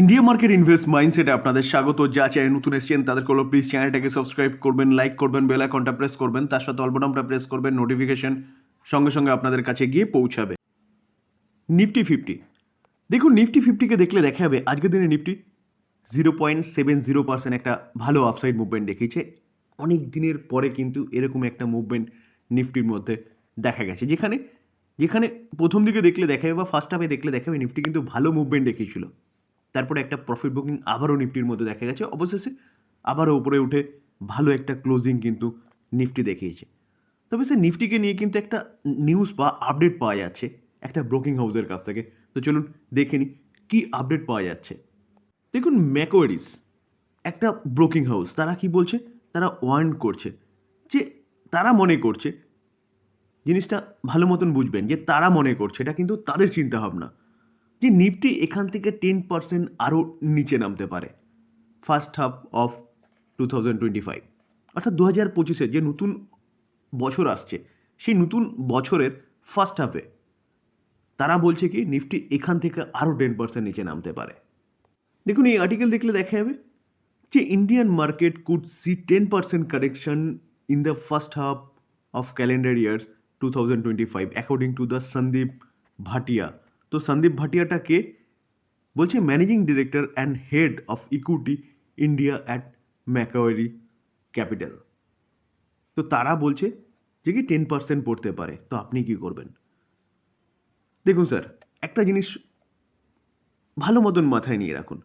India market invest মাইন্ডসেটে আপনাদের স্বাগত। যা চ্যানেল নতুন এসেছেন তাদের হলো প্লিজ চ্যানেলটাকে সাবস্ক্রাইব করবেন লাইক করবেন বেল আইকনটা প্রেস করবেন, তার সাথে অল্পটামটা প্রেস করবেন নোটিফিকেশন সঙ্গে সঙ্গে আপনাদের কাছে গিয়ে পৌঁছাবে। নিফটি ফিফটি দেখুন নিফটি ফিফটিকে দেখলে দেখা যাবে, আজকের দিনে Nifty zero point seven zero percent একটা ভালো আফসাইড মুভমেন্ট দেখিয়েছে। অনেক দিনের পরে কিন্তু এরকম একটা মুভমেন্ট নিফটির মধ্যে দেখা গেছে। যেখানে যেখানে প্রথম দিকে দেখলে দেখা যাবে বা ফার্স্ট হাফে দেখলে দেখা যাবে নিফটি কিন্তু ভালো মুভমেন্ট দেখিয়েছিল। তারপরে একটা প্রফিট বুকিং আবারও নিফটির মধ্যে দেখা গেছে। অবশেষে আবারও উপরে উঠে ভালো একটা ক্লোজিং কিন্তু নিফটি দেখিয়েছে। তবে সে নিফটিকে নিয়ে কিন্তু একটা নিউজ বা আপডেট পাওয়া যাচ্ছে, একটা ব্রোকিং হাউসের কাছ থেকে। তো চলুন দেখে নিই কী আপডেট পাওয়া যাচ্ছে। দেখুন ম্যাকোয়ারিস একটা ব্রোকিং হাউস তারা কি বলছে? তারা ওয়ার্ন করছে যে তারা মনে করছে, জিনিসটা ভালো মতন বুঝবেন যে তারা মনে করছে, এটা কিন্তু তাদের চিন্তা চিন্তাভাবনা। যে নিফটি এখান থেকে টেন পার্সেন্ট আরও নিচে নামতে পারে? First half of two thousand twenty five অর্থাৎ দু হাজার পঁচিশে যে নতুন বছর আসছে, সেই নতুন বছরের ফার্স্ট হাফে তারা বলছে কি, নিফটি এখান থেকে আরও টেন পার্সেন্ট নিচে নামতে পারে। দেখুন, এই আর্টিকেল দেখলে দেখা যাবে যে Indian market could see ten percent correction in the first half of calendar years two thousand twenty five according to the Sandeep Bhatia তো সন্দীপ ভাটিয়াটা কে বলছে managing director and head of equity India at Macquarie Capital তো তারা বলছে যে কি ten percent পড়তে পারে, তো আপনি কি করবেন? দেখুন স্যার একটা জিনিস ভালো মতন মাথায় নিয়ে রাখুন।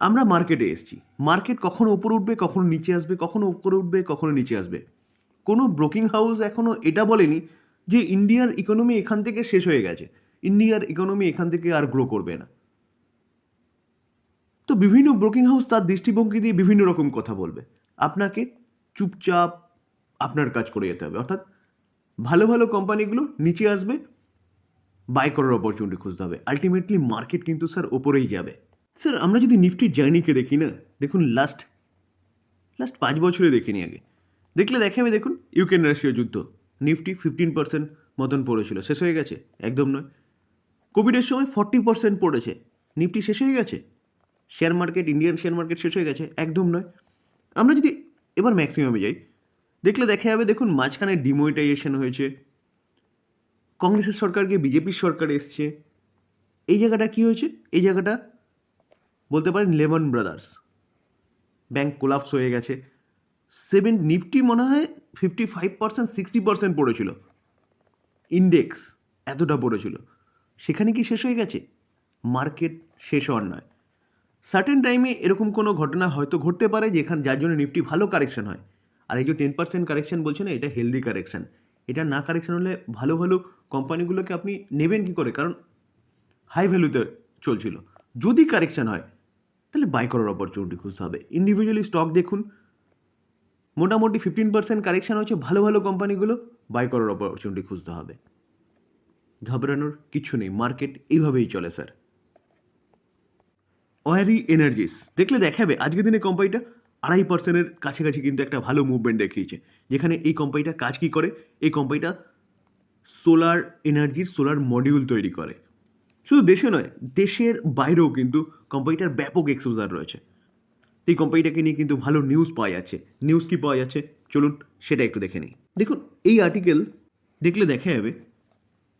আমরা মার্কেটে এসেছি। মার্কেট কখনো উপরে উঠবে, কখনো নিচে আসবে, কখনো উপরে উঠবে, কখনো নিচে আসবে। কোনো ব্রোকিং হাউস এখনও এটা বলেনি যে ইন্ডিয়ার ইকোনমি এখান থেকে শেষ হয়ে গেছে। ইন্ডিয়ার ইকোনমি এখান থেকে আর গ্রো করবে না। তো বিভিন্ন ব্রোকিং হাউস তার দৃষ্টিভঙ্গি দিয়ে বিভিন্ন রকম কথা বলবে। আপনাকে চুপচাপ আপনার কাজ করে যেতে হবে। অর্থাৎ ভালো ভালো কোম্পানিগুলো নিচে আসবে বাই করার অপরচুনিটি খুঁজতে হবে। আলটিমেটলি মার্কেট কিন্তু স্যার ওপরেই যাবে। স্যার আমরা যদি নিফটির জার্নিকে দেখি না, দেখুন লাস্ট লাস্ট পাঁচ বছরে দেখিনি আগে। দেখলে দেখা যাবে দেখুন ইউক্রেন রাশিয়া যুদ্ধ। নিফটি ফিফটিন পার্সেন্ট মতন পড়েছিল। শেষ হয়ে গেছে? একদম নয়। কোভিডের সময় ফর্টি পার্সেন্ট পড়েছে। নিফটি শেষ হয়ে গেছে। Share market Indian share market শেষ হয়ে গেছে, একদম নয়। আমরা যদি এবার ম্যাক্সিমামে যাই, দেখলে দেখা যাবে, দেখুন মাঝখানে ডিমোনিটাইজেশন হয়েছে। কংগ্রেসের সরকার গিয়ে বিজেপির সরকার এসছে। এই জায়গাটা কি হয়েছে? এই জায়গাটা বলতে পারেন লেমন ব্রাদার্স ব্যাংক কোলাপস হয়ে গেছে। সেভেন নিফটি মনে হয় fifty five percent sixty percent পড়েছিল। ইন্ডেক্স এতটা পড়েছিল। সেখানে কি শেষ হয়ে গেছে? মার্কেট শেষ হওয়ার নয়। সার্টেন টাইমে এরকম কোনো ঘটনা হয়তো ঘটতে পারে যেখানে, যার জন্য নিফটি ভালো কারেকশন হয়। আর এই যে টেন পার্সেন্ট কারেকশন বলছে না এটা হেলদি কারেকশন। এটা না কারেকশন হলে ভালো ভালো কোম্পানিগুলোকে আপনি নেবেন কি করে? কারণ হাই ভ্যালুতে চলছিল। যদি কারেকশন হয়, তাহলে বাই করার অপরচুনিটি খুঁজতে হবে। ইন্ডিভিজুয়ালি স্টক দেখুন। মোটামুটি ফিফটিন পার্সেন্ট কারেকশন হচ্ছে ভালো ভালো কোম্পানিগুলো বাই করার অপরচুনিটি খুঁজতে হবে। ঘাবড়ানোর কিছু নেই। মার্কেট এইভাবেই চলে, স্যার। ওয়ারি এনার্জিস, দেখলে দেখাবে, আজকের দিনে কোম্পানিটা আড়াই পার্সেন্টের কাছাকাছি কিন্তু একটা ভালো মুভমেন্ট দেখিয়েছে। যেখানে এই কোম্পানিটা কাজ কী করে? এই কোম্পানিটা সোলার এনার্জির সোলার মডিউল তৈরি করে। শুধু দেশে নয়, দেশের বাইরেও কিন্তু কোম্পানিটার ব্যাপক এক্সপোজার রয়েছে। এই কোম্পানিটাকে নিয়ে কিন্তু ভালো নিউজ পাওয়া যাচ্ছে। নিউজ কি পাওয়া যাচ্ছে? চলুন, সেটা একটু দেখে নিই। দেখুন, এই আর্টিকেল দেখলে দেখা যাবে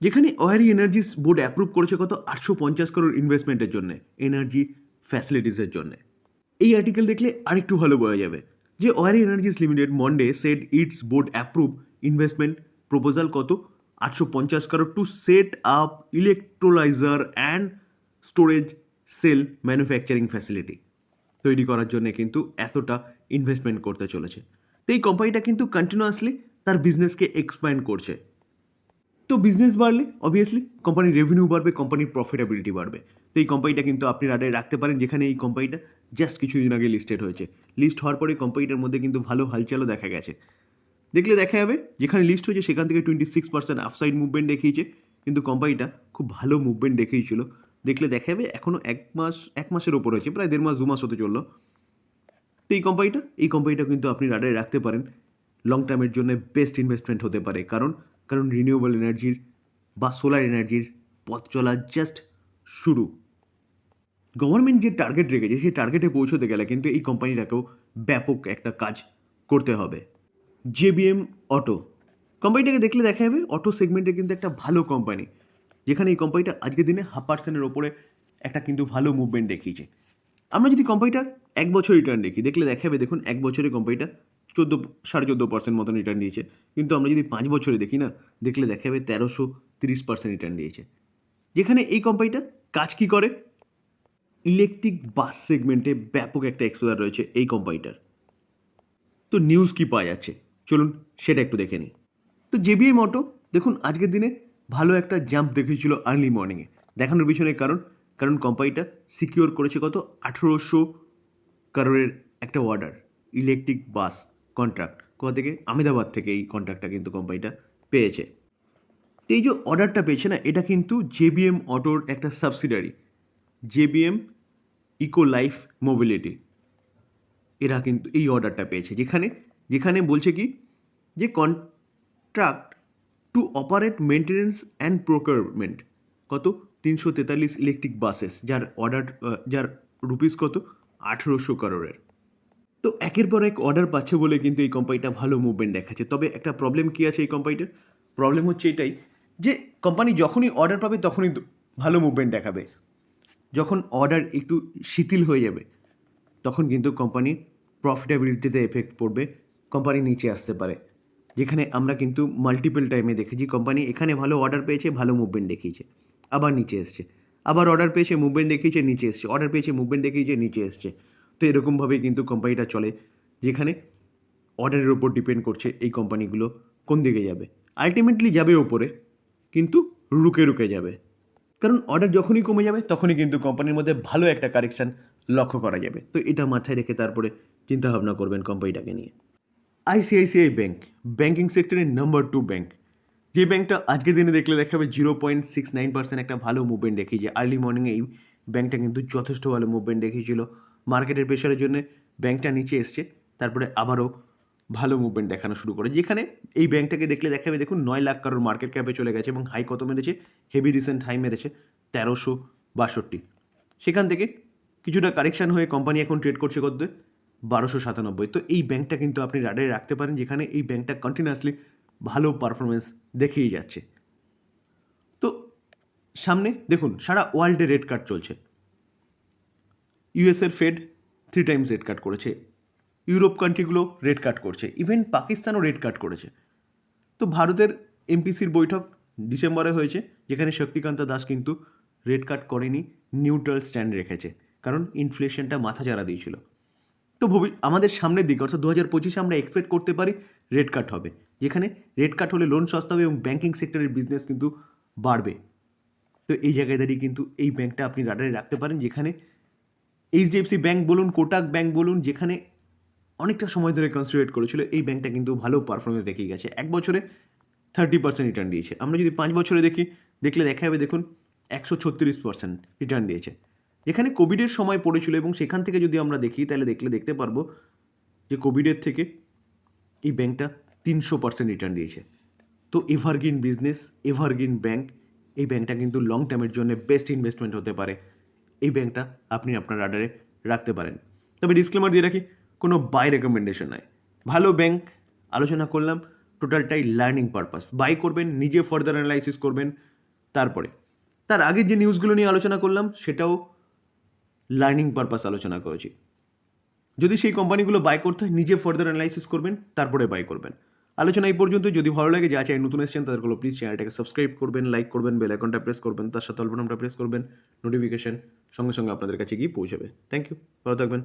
যেখানে ওয়ারি এনার্জিস বোর্ড অ্যাপ্রুভ করেছে কত? আটশো পঞ্চাশ করোড় ইনভেস্টমেন্টের জন্য এনার্জি ফ্যাসিলিটিসের জন্য। এই আর্টিকেল দেখলে আরেকটু ভালো বোঝা যাবে যে Waaree Energies Limited Monday set its board approve investment proposal কত? আটশো পঞ্চাশ crore to set up electrolyser and storage cell manufacturing facility তৈরি করার জন্য কিন্তু এতটা ইনভেস্টমেন্ট করতে চলেছে। তো এই কোম্পানিটা কিন্তু কন্টিনিউয়াসলি তার বিজনেসকে এক্সপ্যান্ড করছে। তো বিজনেস বাড়লে অবভিয়াসলি কোম্পানির রেভিনিউ বাড়বে কোম্পানির প্রফিটেবিলিটি বাড়বে। তো এই কোম্পানিটা কিন্তু আপনি রাডারে রাখতে পারেন, যেখানে এই কোম্পানিটা জাস্ট কিছুদিন আগে লিস্টেড হয়েছে। লিস্ট হওয়ার পরে কোম্পানিটার মধ্যে কিন্তু ভালো হালচালও দেখা গেছে। দেখলে দেখা যাবে, যেখানে লিস্ট হয়েছে সেখান থেকে twenty six percent upside movement দেখিয়েছে, কিন্তু কোম্পানিটা খুব ভালো মুভমেন্ট দেখিয়েছিল। দেখলে দেখা যাবে এখনও এক মাস, এক মাসের ওপর হয়েছে, প্রায় দেড় মাস, দু মাস হতে চলল। তো এই কোম্পানিটা এই কোম্পানিটা কিন্তু আপনি রাডারে রাখতে পারেন। লং টার্মের জন্য বেস্ট ইনভেস্টমেন্ট হতে পারে, কারণ কারণ রিনিউয়েবল এনার্জির বা সোলার এনার্জির পথ চলা জাস্ট শুরু। গভর্নমেন্ট যে টার্গেট রেখেছে, সেই টার্গেটে পৌঁছতে গেলে কিন্তু এই কোম্পানিটাকেও ব্যাপক একটা কাজ করতে হবে। জেবিএম অটো কোম্পানিটাকে দেখলে দেখা যাবে অটো সেগমেন্টে কিন্তু একটা ভালো কোম্পানি যেখানে এই কোম্পানিটা আজকের দিনে হাফ পার্সেন্টের ওপরে একটা কিন্তু ভালো মুভমেন্ট দেখিয়েছে। আমরা যদি কোম্পানিটার এক বছর রিটার্ন দেখি, দেখলে দেখা যাবে, দেখুন, এক বছরে কোম্পানিটা চোদ্দ, সাড়ে চোদ্দ পার্সেন্ট মতন রিটার্ন দিয়েছে। কিন্তু আমরা যদি পাঁচ বছরে দেখি না, দেখলে দেখা যাবে তেরোশো তিরিশ পার্সেন্ট রিটার্ন দিয়েছে। যেখানে এই কোম্পানিটা কাজ কি করে? ইলেকট্রিক বাস সেগমেন্টে ব্যাপক একটা এক্সপোজার রয়েছে এই কোম্পানিটার তো নিউজ কি পাওয়া যাচ্ছে? চলুন সেটা একটু দেখে নিই। তো জেবিএম অটো দেখুন আজকের দিনে ভালো একটা জাম্প দেখিয়েছিল আর্লি মর্নিংয়ে দেখানোর পিছনে কারণ কারণ কোম্পানিটা সিকিওর করেছে কত? আঠেরোশো কারোরের একটা অর্ডার ইলেকট্রিক বাস কন্ট্রাক্ট কোথা থেকে? আমেদাবাদ থেকে এই কন্ট্রাক্টটা কিন্তু কোম্পানিটা পেয়েছে। তো এই যে অর্ডারটা পেয়েছে না, এটা কিন্তু জেবিএম অটোর একটা subsidiary JBM Eco Life Mobility এরা কিন্তু এই অর্ডারটা পেয়েছে। যেখানে যেখানে বলছে কি, যে contract to operate maintenance and procurement কত? তিনশো তেতাল্লিশ ইলেকট্রিক বাসেস যার অর্ডার যার রুপিস কত? আঠেরোশো করোড়ের তো একের পর এক অর্ডার পাচ্ছে বলে কিন্তু এই কোম্পানিটা ভালো মুভমেন্ট দেখাচ্ছে। তবে একটা প্রবলেম কী আছে এই কোম্পানিটার প্রবলেম হচ্ছে এটাই যে কোম্পানি যখনই অর্ডার পাবে, তখনই ভালো মুভমেন্ট দেখাবে। যখন অর্ডার একটু শিথিল হয়ে যাবে, তখন কিন্তু কোম্পানির প্রফিটেবিলিটিতে এফেক্ট পড়বে কোম্পানি নিচে আসতে পারে। যেখানে আমরা কিন্তু মাল্টিপল টাইমে দেখেছি কোম্পানি এখানে ভালো অর্ডার পেয়েছে, ভালো মুভমেন্ট দেখিয়েছে, আবার নিচে এসছে। আবার অর্ডার পেয়েছে মুভমেন্ট দেখিয়েছে, নিচে এসছে। অর্ডার পেয়েছে মুভমেন্ট দেখিয়েছে, নিচে এসছে। তো এরকমভাবেই কিন্তু কোম্পানিটা চলে, যেখানে অর্ডারের ওপর ডিপেন্ড করছে এই কোম্পানিগুলো কোন দিকে যাবে। আলটিমেটলি যাবে ওপরে কিন্তু রুকে রুকে যাবে। কারণ অর্ডার যখনই কমে যাবে, তখনই কিন্তু কোম্পানির মধ্যে ভালো একটা কারেকশান লক্ষ্য করা যাবে। তো এটা মাথায় রেখে তারপরে চিন্তাভাবনা করবেন কোম্পানিটাকে নিয়ে। আইসিআইসিআই ব্যাঙ্ক ব্যাঙ্কিং সেক্টরের নাম্বার টু ব্যাংক যে ব্যাঙ্কটা আজকের দিনে দেখলে দেখাবে zero point six nine percent একটা ভালো মুভমেন্ট দেখিয়েছে। আর্লি মর্নিংয়ে এই ব্যাংকটা কিন্তু যথেষ্ট ভালো মুভমেন্ট দেখিয়েছিল। মার্কেটের প্রেশারের জন্য ব্যাংকটা নিচে এসছে। তারপরে আবারও ভালো মুভমেন্ট দেখানো শুরু করে। যেখানে এই ব্যাংকটাকে দেখলে দেখাবে, দেখুন, নয় লাখ কারোর মার্কেট ক্যাপে চলে গেছে এবং হাই কত মেরেছে? হেভি রিসেন্ট হাই মেরেছে, তেরোশো বাষট্টি। সেখান থেকে কিছুটা কারেকশান হয়ে কোম্পানি এখন ট্রেড করছে কত? বারোশো সাতানব্বই। তো এই ব্যাংকটা কিন্তু আপনি রাডারে রাখতে পারেন, যেখানে এই ব্যাংকটা কন্টিনিউয়াসলি ভালো পারফরমেন্স দেখিয়ে যাচ্ছে। তো সামনে দেখুন, সারা ওয়ার্ল্ডে রেড কার্ড চলছে। ইউএসের Fed three times rate cut করেছে। ইউরোপ কান্ট্রিগুলো রেড কাট করছে। ইভেন পাকিস্তানও রেড কাট করেছে। তো ভারতের এমপিসির বৈঠক ডিসেম্বরে হয়েছে, যেখানে শক্তিকান্ত দাস কিন্তু রেড কাট করেনি নিউট্রাল স্ট্যান্ড রেখেছে। কারণ ইনফ্লেশনটা মাথা চারা দিয়েছিল। তো ভবি, আমাদের সামনের দিকে, অর্থাৎ দু হাজার পঁচিশে আমরা এক্সপেক্ট করতে পারি রেড কাট হবে। যেখানে রেড কাট হলে লোন সস্তা হবে এবং ব্যাঙ্কিং সেক্টরের বিজনেস কিন্তু বাড়বে। তো এই জায়গায় দাঁড়িয়ে কিন্তু এই ব্যাংকটা আপনি রাডারে রাখতে পারেন, যেখানে এইচডিএফসি ব্যাংক বলুন, কোটাক ব্যাংক বলুন, যেখানে অনেকটা সময় ধরে কনসিডারেট করেছিল, এই ব্যাংকটা কিন্তু ভালো পারফরমেন্স দেখিয়ে গেছে। এক বছরে থার্টি পার্সেন্ট রিটার্ন দিয়েছে। আমরা যদি পাঁচ বছরে দেখি, দেখলে দেখা যাবে, দেখুন, একশো ছত্রিশ পার্সেন্ট রিটার্ন দিয়েছে। যেখানে কোভিডের সময় পড়েছিল এবং সেখান থেকে যদি আমরা দেখি, তাহলে দেখলে, দেখতে পারব যে কোভিডের থেকে এই ব্যাংকটা তিনশো পার্সেন্ট রিটার্ন দিয়েছে। তো এভারগ্রিন বিজনেস এভারগ্রিন ব্যাংক এই ব্যাংকটা কিন্তু লং টার্মের জন্য বেস্ট ইনভেস্টমেন্ট হতে পারে। এই ব্যাংকটা আপনি আপনার রাডারে রাখতে পারেন। তবে ডিসক্লেমার দিয়ে রাখি, কোনো বাই রেকমেন্ডেশন নয় ভালো ব্যাংক, আলোচনা করলাম টোটালটাই লার্নিং পারপাস বাই করবেন, নিজে ফার্দার অ্যানালাইসিস করবেন, তারপরে। তার আগে যে নিউজগুলো নিয়ে আলোচনা করলাম, সেটাও লার্নিং পারপাস আলোচনা করেছি। যদি সেই কোম্পানিগুলো বাই করতে হয়, নিজে ফার্দার অ্যানালাইসিস করবেন, তারপরে বাই করবেন। আলোচনা এই পর্যন্ত, যদি ভালো লাগে, যা চাই নতুন এসেছেন তাদেরগুলো প্লিজ চ্যানেলটাকে সাবস্ক্রাইব করবেন লাইক করবেন বেল আইকনটা প্রেস করবেন, তার সাথে অল্পনামটা প্রেস করবেন নোটিফিকেশন সঙ্গে সঙ্গে আপনাদের কাছে গিয়ে পৌঁছাবে। থ্যাংক ইউ ভালো থাকবেন।